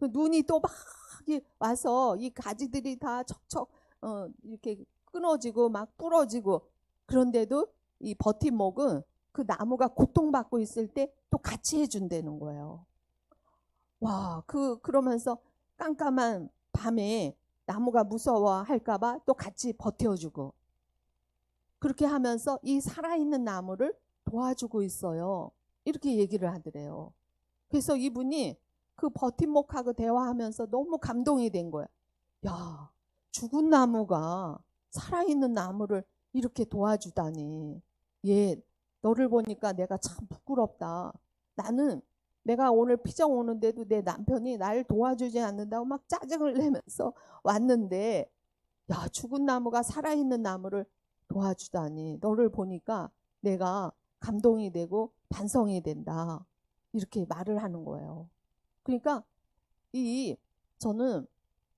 그 눈이 또 막 와서 이 가지들이 다 척척 어, 이렇게 끊어지고 막 부러지고 그런데도 이 버팀목은 그 나무가 고통받고 있을 때 또 같이 해준다는 거예요. 와, 그 그러면서 깜깜한 밤에 나무가 무서워할까봐 또 같이 버텨주고 그렇게 하면서 이 살아있는 나무를 도와주고 있어요. 이렇게 얘기를 하더래요. 그래서 이분이 그 버팀목하고 대화하면서 너무 감동이 된 거예요. 야, 죽은 나무가 살아있는 나무를 이렇게 도와주다니. 얘, 너를 보니까 내가 참 부끄럽다. 나는 내가 오늘 피정 오는데도 내 남편이 날 도와주지 않는다고 막 짜증을 내면서 왔는데, 야, 죽은 나무가 살아있는 나무를 도와주다니. 너를 보니까 내가 감동이 되고 반성이 된다. 이렇게 말을 하는 거예요. 그러니까 이 저는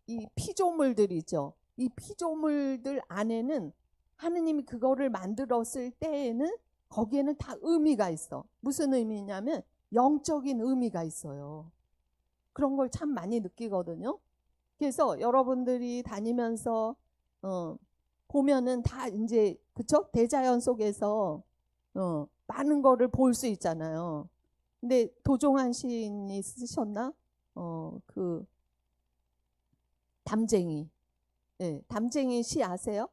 이 피조물들이죠. 이 피조물들 안에는 하느님이 그거를 만들었을 때에는 거기에는 다 의미가 있어. 무슨 의미냐면 영적인 의미가 있어요. 그런 걸 참 많이 느끼거든요. 그래서 여러분들이 다니면서 어, 보면은 다 이제 그쵸 대자연 속에서 어, 많은 거를 볼 수 있잖아요. 근데 도종환 시인이 쓰셨나? 어, 그 담쟁이. 예, 담쟁이 시 아세요?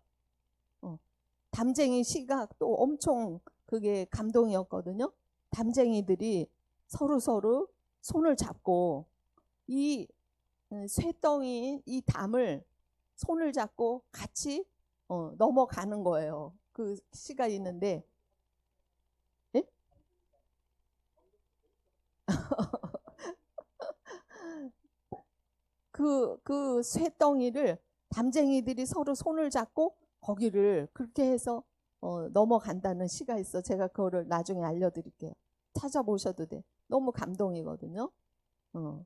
어, 담쟁이 시가 또 엄청 그게 감동이었거든요. 담쟁이들이 서로 서로 손을 잡고 이 어, 쇠덩이 이 담을 손을 잡고 같이 어, 넘어가는 거예요. 그 시가 있는데 예? 그, 그 쇠덩이를 담쟁이들이 서로 손을 잡고 거기를 그렇게 해서 어, 넘어간다는 시가 있어. 제가 그거를 나중에 알려드릴게요. 찾아보셔도 돼. 너무 감동이거든요. 어.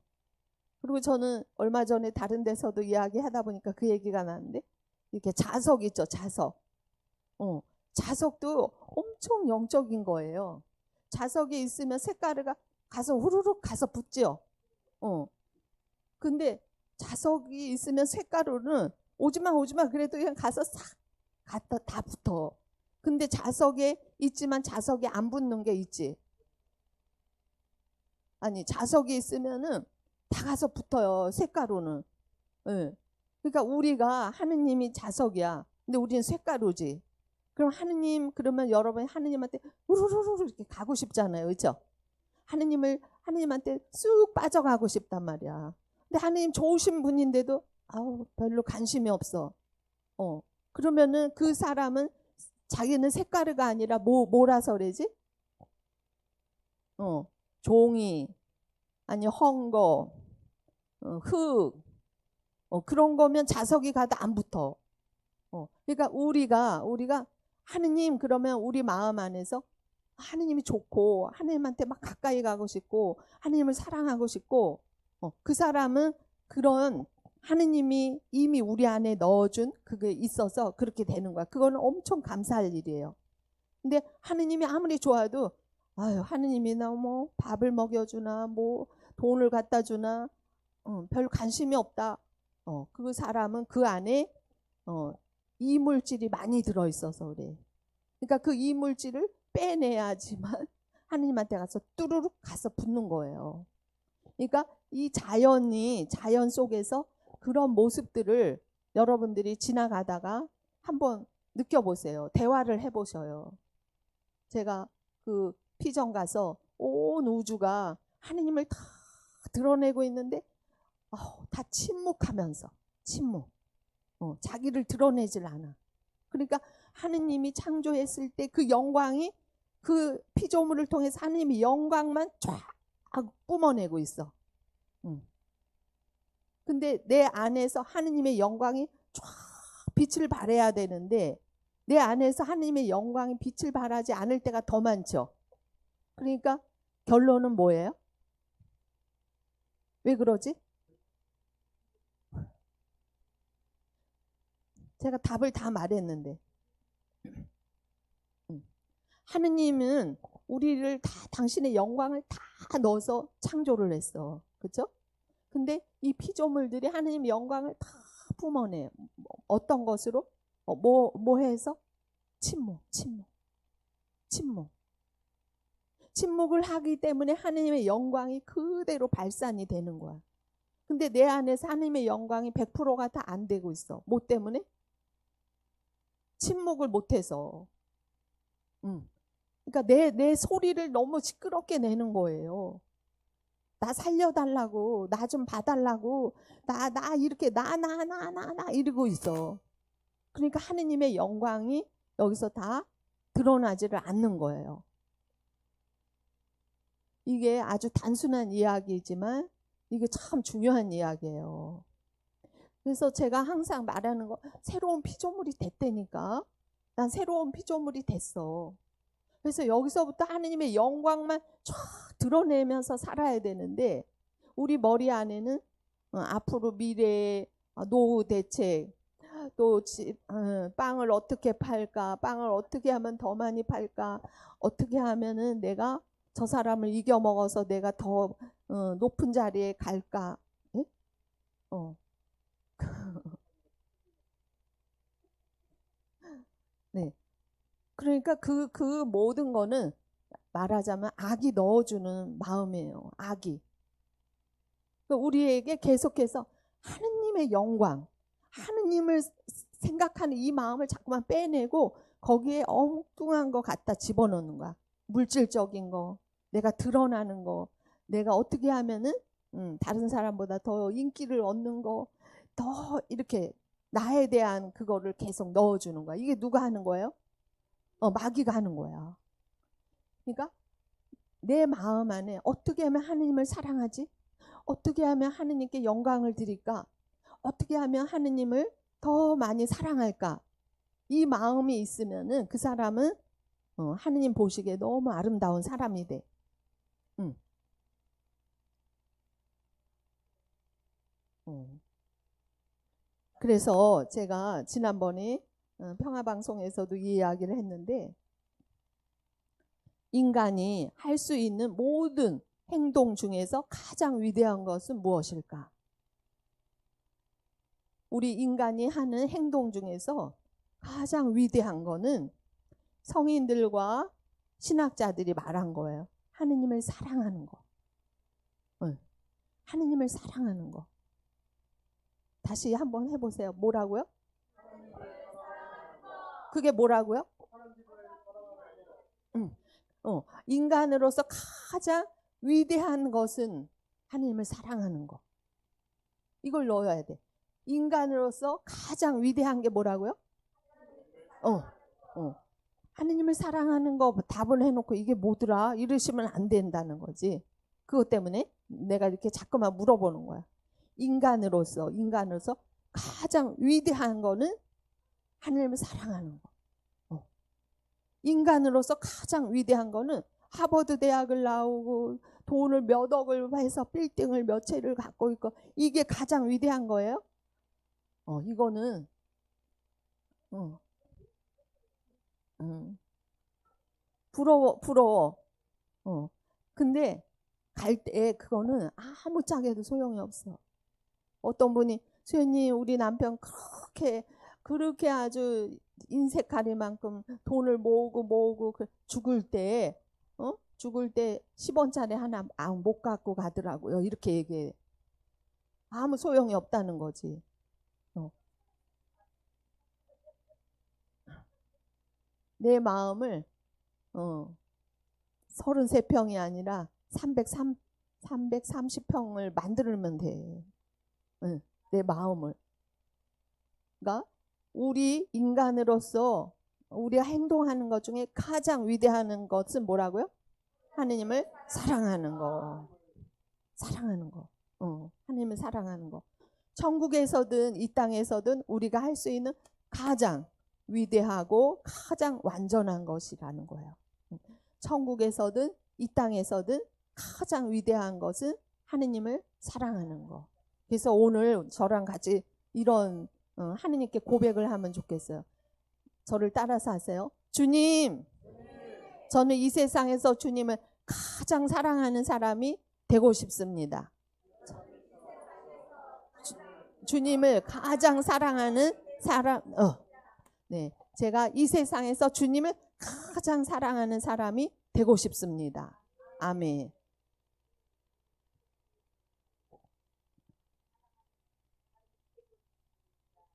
그리고 저는 얼마 전에 다른 데서도 이야기하다 보니까 그 얘기가 나는데 이렇게 자석 있죠, 자석. 어, 자석도 엄청 영적인 거예요. 자석이 있으면 색가루가 가서 후루룩 가서 붙죠. 어. 근데 자석이 있으면 색가루는 오지마 오지마 그래도 그냥 가서 싹 갖다 다 붙어. 근데 자석에 있지만 자석에 안 붙는 게 있지. 아니 자석이 있으면은 다 가서 붙어요. 색가루는. 예. 그러니까 우리가 하느님이 자석이야. 근데 우리는 색가루지. 그럼 하느님 그러면 여러분 하느님한테 우르르르 이렇게 가고 싶잖아요. 그렇죠? 하느님을 하느님한테 쑥 빠져가고 싶단 말이야. 근데 하느님 좋으신 분인데도 아우 별로 관심이 없어. 어. 그러면은 그 사람은 자기는 색가루가 아니라 뭐 뭐라서 그러지? 어. 종이 아니 헝거 어, 흙 어, 그런 거면 자석이 가도 안 붙어. 어, 그러니까 우리가 우리가 하느님 그러면 우리 마음 안에서 하느님이 좋고 하느님한테 막 가까이 가고 싶고 하느님을 사랑하고 싶고 어, 그 사람은 그런 하느님이 이미 우리 안에 넣어준 그게 있어서 그렇게 되는 거야. 그거는 엄청 감사할 일이에요. 근데 하느님이 아무리 좋아도 아유 하느님이 나 뭐 밥을 먹여주나 뭐 돈을 갖다 주나 어, 별 관심이 없다. 어, 그 사람은 그 안에 어, 이물질이 많이 들어 있어서 그래. 그러니까 그 이물질을 빼내야지만 하느님한테 가서 뚜루룩 가서 붙는 거예요. 그러니까 이 자연이 자연 속에서 그런 모습들을 여러분들이 지나가다가 한번 느껴보세요. 대화를 해보셔요. 제가 그 피정 가서 온 우주가 하느님을 다 드러내고 있는데 어, 다 침묵하면서 침묵. 어, 자기를 드러내질 않아. 그러니까 하느님이 창조했을 때 그 영광이 그 피조물을 통해서 하느님이 영광만 쫙 뿜어내고 있어. 응. 근데 내 안에서 하느님의 영광이 쫙 빛을 발해야 되는데 내 안에서 하느님의 영광이 빛을 발하지 않을 때가 더 많죠. 그러니까 결론은 뭐예요? 왜 그러지? 제가 답을 다 말했는데. 음. 하느님은 우리를 다 당신의 영광을 다 넣어서 창조를 했어. 그렇죠? 근데 이 피조물들이 하느님 영광을 다 뿜어내요. 뭐, 어떤 것으로? 어, 뭐, 뭐 해서? 침묵, 침묵, 침묵. 침묵을 하기 때문에 하느님의 영광이 그대로 발산이 되는 거야. 근데 내 안에서 하느님의 영광이 100%가 다 안 되고 있어. 뭐 때문에? 침묵을 못해서. 음. 그러니까 내, 내 소리를 너무 시끄럽게 내는 거예요. 나 살려달라고, 나 좀 봐달라고, 나, 나 이렇게 나, 나, 나, 나, 나 이러고 있어. 그러니까 하느님의 영광이 여기서 다 드러나지를 않는 거예요. 이게 아주 단순한 이야기지만 이게 참 중요한 이야기예요. 그래서 제가 항상 말하는 거 새로운 피조물이 됐다니까. 난 새로운 피조물이 됐어. 그래서 여기서부터 하느님의 영광만 쫙 드러내면서 살아야 되는데 우리 머리 안에는 어, 앞으로 미래 어, 노후 대책 또 집, 어, 빵을 어떻게 팔까 빵을 어떻게 하면 더 많이 팔까 어떻게 하면은 내가 저 사람을 이겨 먹어서 내가 더 어, 높은 자리에 갈까 예? 어. 네. 그러니까 그, 그 모든 거는 말하자면 악이 넣어주는 마음이에요. 악이. 그러니까 우리에게 계속해서 하느님의 영광, 하느님을 생각하는 이 마음을 자꾸만 빼내고 거기에 엉뚱한 거 갖다 집어넣는 거야. 물질적인 거, 내가 드러나는 거, 내가 어떻게 하면은 음, 다른 사람보다 더 인기를 얻는 거, 더 이렇게 나에 대한 그거를 계속 넣어주는 거야. 이게 누가 하는 거예요? 어, 마귀가 하는 거야. 그러니까 내 마음 안에 어떻게 하면 하느님을 사랑하지? 어떻게 하면 하느님께 영광을 드릴까? 어떻게 하면 하느님을 더 많이 사랑할까? 이 마음이 있으면은 그 사람은 어, 하느님 보시기에 너무 아름다운 사람이 돼. 응. 어. 그래서 제가 지난번에 어, 평화방송에서도 이 이야기를 했는데 인간이 할 수 있는 모든 행동 중에서 가장 위대한 것은 무엇일까? 우리 인간이 하는 행동 중에서 가장 위대한 거는 성인들과 신학자들이 말한 거예요. 하느님을 사랑하는 거. 응. 하느님을 사랑하는 거. 다시 한번 해보세요. 뭐라고요? 그게 뭐라고요? 응. 어, 인간으로서 가장 위대한 것은 하느님을 사랑하는 거. 이걸 넣어야 돼. 인간으로서 가장 위대한 게 뭐라고요? 어, 어. 하느님을 사랑하는 거 답을 해놓고 이게 뭐더라? 이러시면 안 된다는 거지. 그것 때문에 내가 이렇게 자꾸만 물어보는 거야. 인간으로서, 인간으로서 가장 위대한 거는 하느님을 사랑하는 거. 어. 인간으로서 가장 위대한 거는 하버드 대학을 나오고 돈을 몇 억을 해서 빌딩을 몇 채를 갖고 있고 이게 가장 위대한 거예요? 어, 이거는 어. 음. 부러워, 부러워. 어. 근데 갈 때 그거는 아무 짝에도 소용이 없어. 어떤 분이 수현님 우리 남편 그렇게 그렇게 아주 인색할 만큼 돈을 모으고 모으고 그 죽을 때 어? 죽을 때 10원짜리 하나 아, 못 갖고 가더라고요. 이렇게 얘기해. 아무 소용이 없다는 거지. 어. 내 마음을 어, 33평이 아니라 303, 330평을 만들면 돼. 응, 내 마음을. 그러니까 우리 인간으로서 우리가 행동하는 것 중에 가장 위대한 것은 뭐라고요? 하느님을 사랑하는 거. 사랑하는 거. 어, 하느님을 사랑하는 거. 천국에서든 이 땅에서든 우리가 할 수 있는 가장 위대하고 가장 완전한 것이라는 거예요. 천국에서든 이 땅에서든 가장 위대한 것은 하느님을 사랑하는 거. 그래서 오늘 저랑 같이 이런 어, 하느님께 고백을 하면 좋겠어요. 저를 따라서 하세요. 주님, 저는 이 세상에서 주님을 가장 사랑하는 사람이 되고 싶습니다. 주 님을 가장 사랑하는 사람, 어, 네, 제가 이 세상에서 주님을 가장 사랑하는 사람이 되고 싶습니다. 아멘.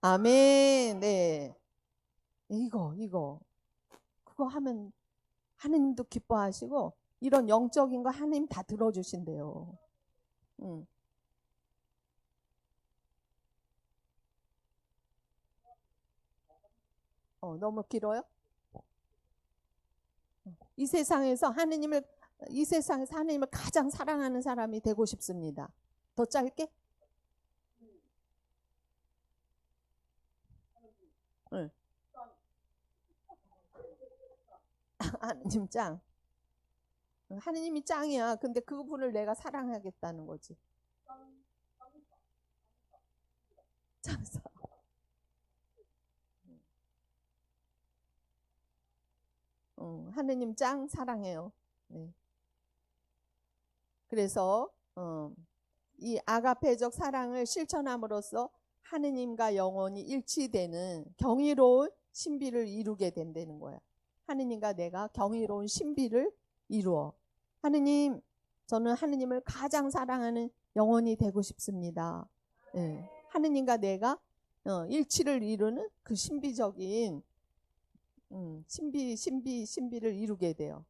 아멘. 네. 이거, 이거. 그거 하면 하느님도 기뻐하시고, 이런 영적인 거 하느님 다 들어주신대요. 응. 어, 너무 길어요? 어, 이 세상에서 하느님을 이 세상에서 하느님을 가장 사랑하는 사람이 되고 싶습니다. 더 짧게? 응. 하느님 짱. 응, 하느님이 짱이야. 근데 그분을 내가 사랑하겠다는 거지. 짱사. 어, 하느님 짱 사랑해요. 네. 그래서 어, 이 아가페적 사랑을 실천함으로써 하느님과 영원히 일치되는 경이로운 신비를 이루게 된다는 거야. 하느님과 내가 경이로운 신비를 이루어. 하느님, 저는 하느님을 가장 사랑하는 영혼이 되고 싶습니다. 네. 하느님과 내가 어, 일치를 이루는 그 신비적인 음, 신비, 신비, 신비를 이루게 돼요.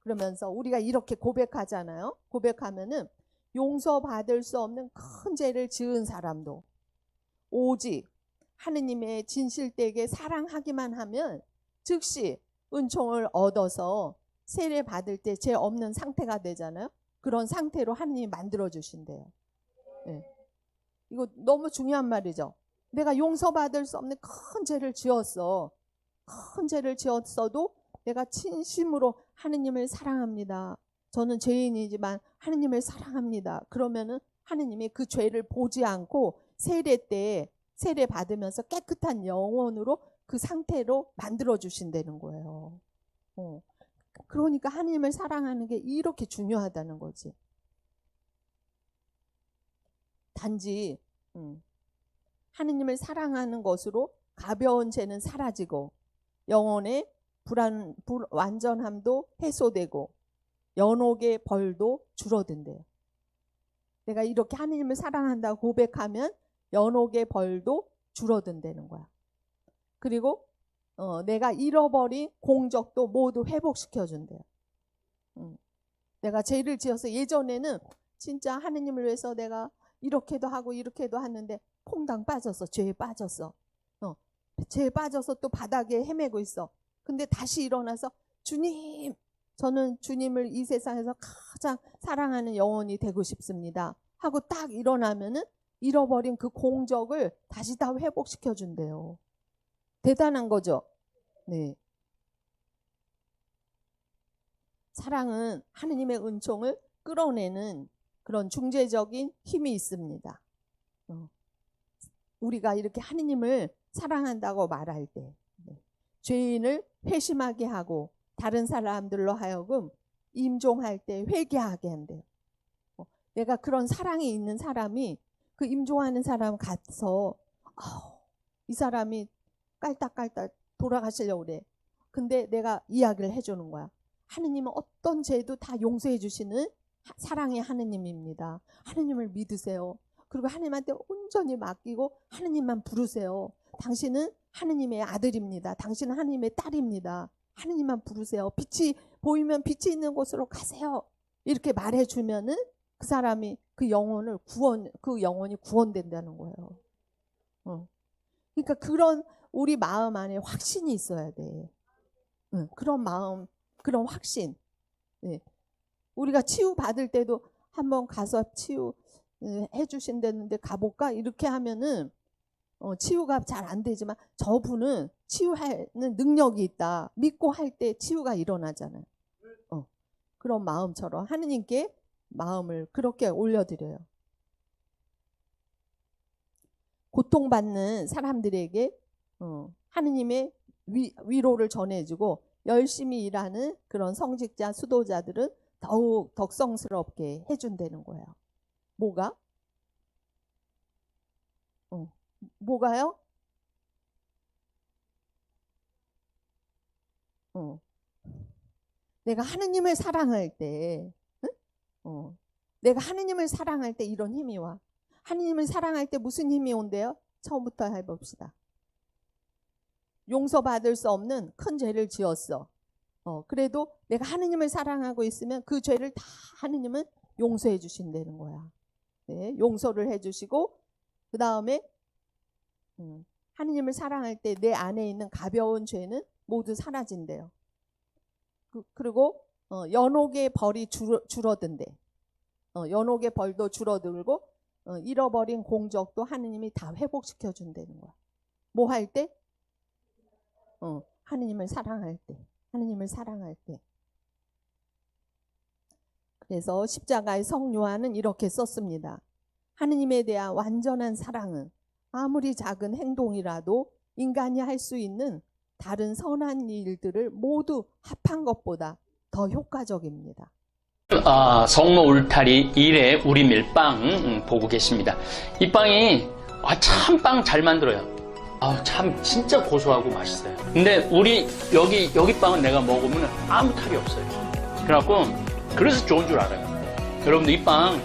그러면서 우리가 이렇게 고백하잖아요. 고백하면은 용서받을 수 없는 큰 죄를 지은 사람도 오직 하느님의 진실되게 사랑하기만 하면 즉시 은총을 얻어서 세례 받을 때 죄 없는 상태가 되잖아요. 그런 상태로 하느님이 만들어 주신대요. 네. 이거 너무 중요한 말이죠. 내가 용서받을 수 없는 큰 죄를 지었어. 큰 죄를 지었어도 내가 진심으로 하느님을 사랑합니다. 저는 죄인이지만 하느님을 사랑합니다. 그러면은 하느님이 그 죄를 보지 않고 세례 때 세례 받으면서 깨끗한 영혼으로 그 상태로 만들어 주신다는 거예요. 어. 그러니까 하느님을 사랑하는 게 이렇게 중요하다는 거지. 단지 음, 하느님을 사랑하는 것으로 가벼운 죄는 사라지고 영혼의 불안, 불, 완전함도 해소되고 연옥의 벌도 줄어든대요. 내가 이렇게 하느님을 사랑한다고 고백하면 연옥의 벌도 줄어든다는 거야. 그리고 어, 내가 잃어버린 공적도 모두 회복시켜 준대요. 음. 내가 죄를 지어서 예전에는 진짜 하느님을 위해서 내가 이렇게도 하고 이렇게도 하는데 퐁당 빠졌어. 죄에 빠졌어. 어, 죄에 빠져서 또 바닥에 헤매고 있어. 근데 다시 일어나서 주님, 저는 주님을 이 세상에서 가장 사랑하는 영혼이 되고 싶습니다. 하고 딱 일어나면은 잃어버린 그 공적을 다시 다 회복시켜 준대요. 대단한 거죠. 네. 사랑은 하느님의 은총을 끌어내는 그런 중재적인 힘이 있습니다. 어. 우리가 이렇게 하느님을 사랑한다고 말할 때 네. 죄인을 회심하게 하고 다른 사람들로 하여금 임종할 때 회개하게 한대요. 어. 내가 그런 사랑이 있는 사람이 그 임종하는 사람 가서 아우, 이 사람이 깔딱깔딱 돌아가시려고 그래. 근데 내가 이야기를 해주는 거야. 하느님은 어떤 죄도 다 용서해 주시는 사랑의 하느님입니다. 하느님을 믿으세요. 그리고 하느님한테 온전히 맡기고 하느님만 부르세요. 당신은 하느님의 아들입니다. 당신은 하느님의 딸입니다. 하느님만 부르세요. 빛이 보이면 빛이 있는 곳으로 가세요. 이렇게 말해 주면은 그 사람이 그 영혼을 구원 그 영혼이 구원된다는 거예요. 어. 그러니까 그런 우리 마음 안에 확신이 있어야 돼. 응, 그런 마음, 그런 확신. 네. 우리가 치유 받을 때도 한번 가서 치유 해주신다는데 가볼까 이렇게 하면은 어, 치유가 잘 안 되지만 저분은 치유하는 능력이 있다 믿고 할 때 치유가 일어나잖아요. 어, 그런 마음처럼 하느님께 마음을 그렇게 올려드려요. 고통받는 사람들에게 어, 하느님의 위, 위로를 전해주고 열심히 일하는 그런 성직자 수도자들은 더욱 덕성스럽게 해준다는 거예요. 뭐가? 뭐가요? 어. 내가 하느님을 사랑할 때, 응? 어. 내가 하느님을 사랑할 때 이런 힘이 와. 하느님을 사랑할 때 무슨 힘이 온대요? 처음부터 해봅시다. 용서받을 수 없는 큰 죄를 지었어. 어, 그래도 내가 하느님을 사랑하고 있으면 그 죄를 다 하느님은 용서해 주신다는 거야. 네, 용서를 해 주시고, 그 다음에, 음, 하느님을 사랑할 때 내 안에 있는 가벼운 죄는 모두 사라진대요. 그, 그리고, 어, 연옥의 벌이 줄어, 줄어든대. 어, 연옥의 벌도 줄어들고, 어, 잃어버린 공적도 하느님이 다 회복시켜 준다는 거야. 뭐 할 때? 어, 하느님을 사랑할 때. 하느님을 사랑할 때. 그래서 십자가의 성요한은 이렇게 썼습니다. 하느님에 대한 완전한 사랑은 아무리 작은 행동이라도 인간이 할 수 있는 다른 선한 일들을 모두 합한 것보다 더 효과적입니다. 아, 성모 울타리 1의 우리 밀빵 음, 보고 계십니다. 이 빵이 아, 참 빵 잘 만들어요. 아, 참 진짜 고소하고 맛있어요. 근데 우리 여기 여기 빵은 내가 먹으면 아무 탈이 없어요. 그래갖고 그래서 좋은 줄 알아요. 여러분들 이 빵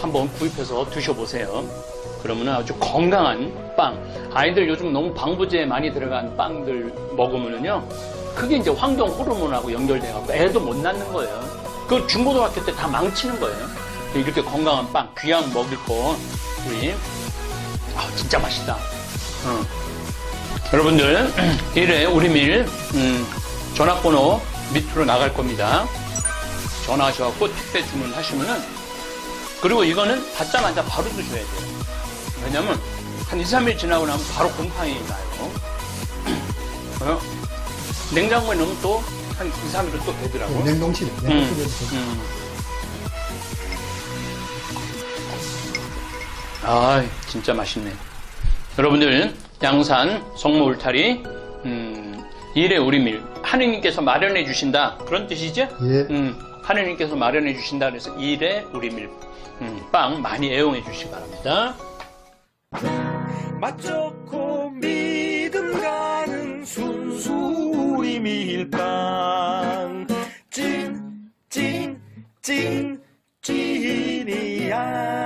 한번 구입해서 드셔보세요. 그러면 아주 건강한 빵. 아이들 요즘 너무 방부제 많이 들어간 빵들 먹으면은요, 그게 이제 환경 호르몬하고 연결돼 갖고 애도 못 낳는 거예요. 그 중고등학교 때 다 망치는 거예요. 이렇게 건강한 빵, 귀한 먹을 거, 우리, 아, 진짜 맛있다. 어. 여러분들, 1회 우리밀, 음, 전화번호 밑으로 나갈 겁니다. 전화하셔갖고 택배 주문하시면은, 그리고 이거는 받자마자 바로 드셔야 돼요. 왜냐면, 한 2, 3일 지나고 나면 바로 곰팡이 나요. 어? 냉장고에 넣으면 또 한 2, 3일은 또 되더라고. 냉동실에 음, 냉동실에 음. 아, 진짜 맛있네. 여러분들, 양산 성모 울타리, 음, 일의 우리밀, 하느님께서 마련해 주신다. 그런 뜻이죠? 예. 음, 하느님께서 마련해 주신다. 그래서 일의 우리밀, 음, 빵 많이 애용해 주시기 바랍니다. 맛좋고 믿음 가는 순수리 밀빵. 찐 찐 찐 찐이야.